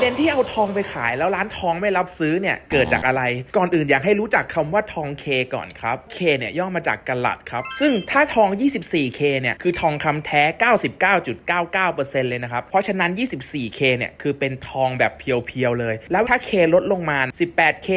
ประเด็นที่เอาทองไปขายแล้วร้านทองไม่รับซื้อเนี่ยเกิดจากอะไร ก่อนอื่นอยากให้รู้จักคำว่าทองเคก่อนครับเคเนี่ยย่อมาจากกะลัดครับ ซึ่งถ้าทอง 24K เนี่ยคือทองคำแท้ 99.99%เลยนะครับ เพราะฉะนั้น 24K เนี่ยคือเป็นทองแบบเพียวๆเลย แล้วถ้า K ลดลงมา 18K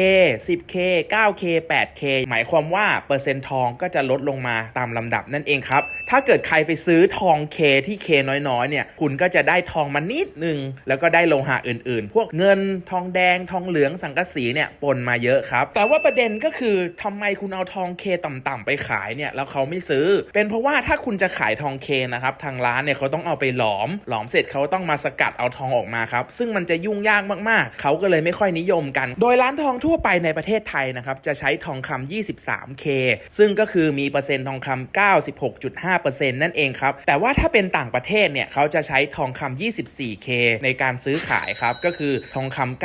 10K 9K 8K หมายความว่าเปอร์เซ็นต์ทองก็จะลดลงมาตามลำดับนั่นเองครับ ถ้าเกิดใครไปซื้อทอง K ที่ K น้อยๆเนี่ยคุณก็จะได้ทองมานิดนึงแล้วก็ได้โลหะอื่นๆ พวกเงินทองแดงทองเหลืองสังกะสีเนี่ยปนมาเยอะครับ แต่ว่าประเด็นก็คือทำไมคุณเอาทอง K ต่ำๆไปขายเนี่ยแล้วเขาไม่ซื้อ เป็นเพราะว่าถ้าคุณจะขายทอง K นะครับทางร้านเนี่ยเขาต้องเอาไปหลอม หลอมเสร็จเขาต้องมาสกัดเอาทองออกมาครับซึ่งมันจะยุ่งยากมากๆ เขาก็เลยไม่ค่อยนิยมกัน โดยร้านทองทั่วไปในประเทศไทยนะครับจะใช้ทองคำ 23K ซึ่งก็คือมีเปอร์เซ็นต์ทองคำ96.5%นั่นเองครับแต่ว่าถ้าเป็นต่างประเทศเนี่ยเขาจะใช้ทองคำ 24K ในการซื้อขายครับก็คือทองคำ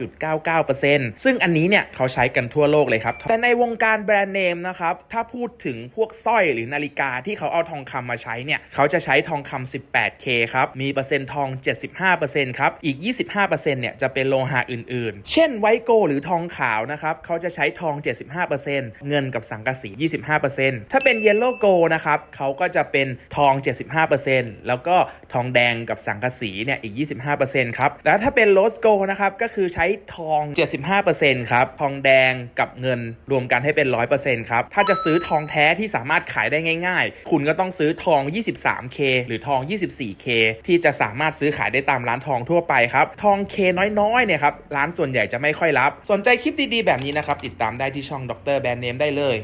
99.99%ซึ่งอันนี้เนี่ยเขาใช้กันทั่วโลกเลยครับ แต่ในวงการแบรนด์เนมนะครับ ถ้าพูดถึงพวกสร้อยหรือนาฬิกาที่เขาเอาทองคำมาใช้เนี่ย เขาจะใช้ทองคำ 18K ครับ มีเปอร์เซ็นต์ทอง 75%ครับ อีก 25%เนี่ยจะเป็นโลหะอื่นๆ เช่นไวโกหรือทองขาวนะครับ เขาจะใช้ทอง 75%เงินกับสังกะสี 25%ถ้าเป็นเยลโลโกนะครับ เขาก็จะเป็นทอง 75%แล้วก็ทองแดงกับสังกะสีเนี่ยอีก 25%ครับ แล้วถ้าเป็นโรสโกนะครับ ก็คือใช้ทอง 75%ครับ ทองแดงกับเงินรวมกันให้เป็น 100%ครับ ถ้าจะซื้อทองแท้ที่สามารถขายได้ง่าย ๆ คุณก็ต้องซื้อทอง 23K หรือทอง 24K ที่จะสามารถซื้อขายได้ตามร้านทองทั่วไปครับ ทอง K น้อยๆ เนี่ยครับ ร้านส่วนใหญ่จะไม่ค่อยรับ สนใจคลิปดีๆ แบบนี้นะครับ ติดตามได้ที่ช่องดรแบรนด์เนมได้เลย